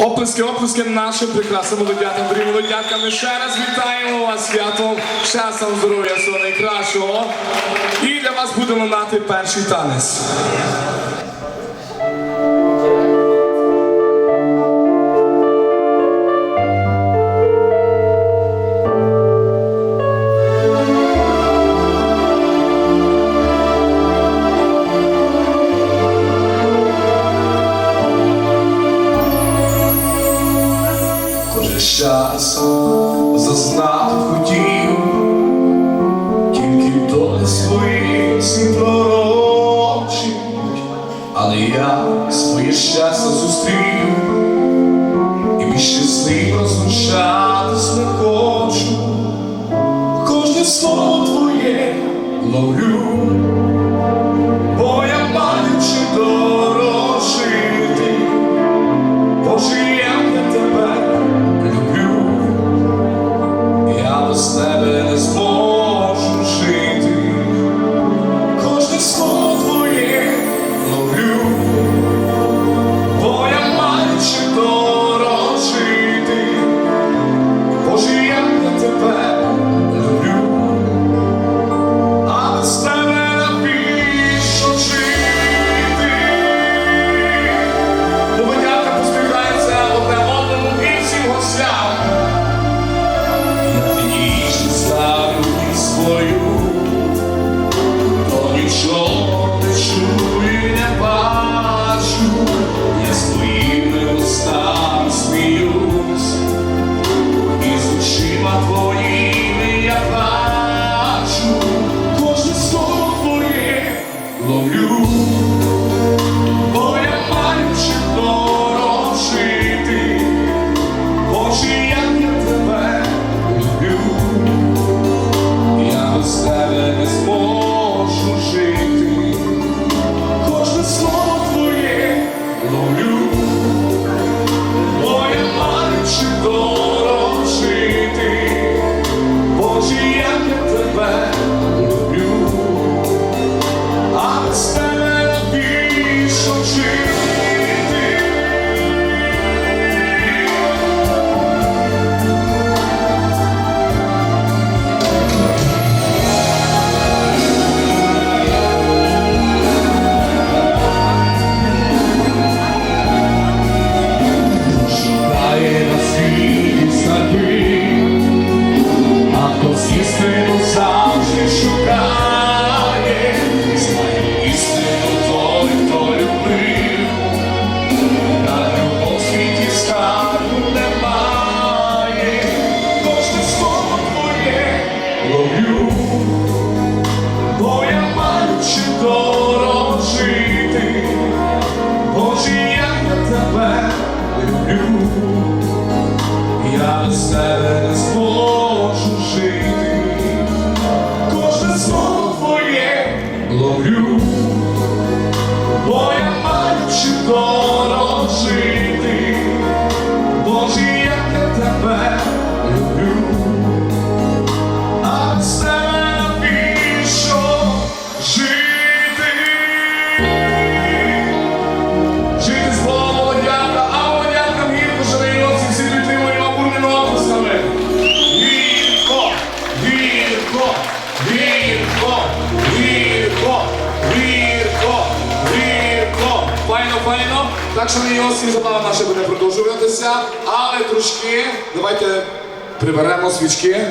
Оплески, оплески нашим прекрасним молодятам, дорогі молодятка. Ми ще раз вітаємо вас, святом, щастям, здоров'я, всього найкращого. І для вас будемо мати перший танець. весь час зазнати хотів, тільки доли свої всі пророчі, але я своє щастя зустрів. І більше з ним не хочу, кожне слово твоє ловлю. Love you. รู้ файно. Так що ми його всі забава наша буде продовжуватися. Але трошки давайте приберемо свічки.